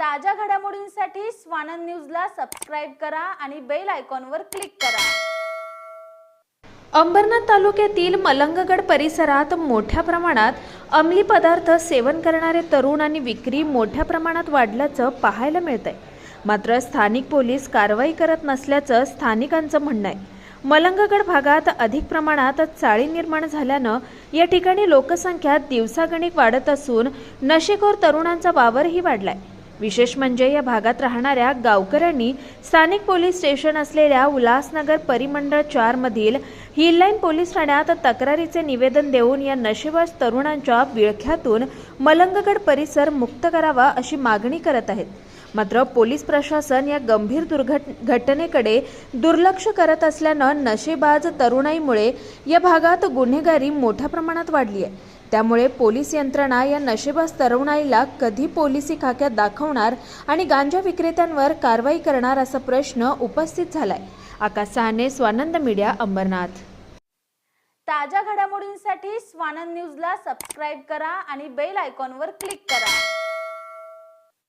ताज्या घडामोडींसाठी स्वानंद न्यूजला सबस्क्राईब करा आणि बेल आयकॉनवर क्लिक करा. अंबरनाथ तालुक्यातील मलंगगड परिसरात मोठ्या प्रमाणात अंमली पदार्थ सेवन करणारे तरुण आणि विक्री मोठ्या प्रमाणात वाढल्याचं पाहायला मिळतंय. मात्र स्थानिक पोलीस कारवाई करत नसल्याचं स्थानिकांचं म्हणणं आहे. मलंगगड भागात अधिक प्रमाणात चाळी निर्माण झाल्यानं या ठिकाणी लोकसंख्या दिवसागणिक वाढत असून नशेखोर तरुणांचा वावरही वाढलाय. विशेष म्हणजे या भागात राहणाऱ्या गावकऱ्यांनी स्थानिक पोलीस स्टेशन असलेल्या उल्हासनगर परिमंडळ चार मधील हिललाईन पोलीस ठाण्यात तक्रारीचे निवेदन देऊन या नशेबाज तरुणांच्या विळख्यातून मलंगगड परिसर मुक्त करावा अशी मागणी करत आहेत. मात्र पोलीस प्रशासन या गंभीर दुर्घट घटनेकडे दुर्लक्ष करत असल्यानं नशेबाज तरुणाईमुळे या भागात गुन्हेगारी मोठ्या प्रमाणात वाढली आहे. त्यामुळे पोलीस यंत्रणा या नशेबाज तरुणाईला कधी पोलिसी खाक्यात दाखवणार आणि गांजा विक्रेत्यांवर कारवाई करणार असा प्रश्न उपस्थित झालाय. आकाश सहाने स्वानंद मीडिया अंबरनाथ. ताज्या घडामोडींसाठी स्वानंद न्यूजला सबस्क्राईब करा आणि बेल आयकॉनवर क्लिक करा.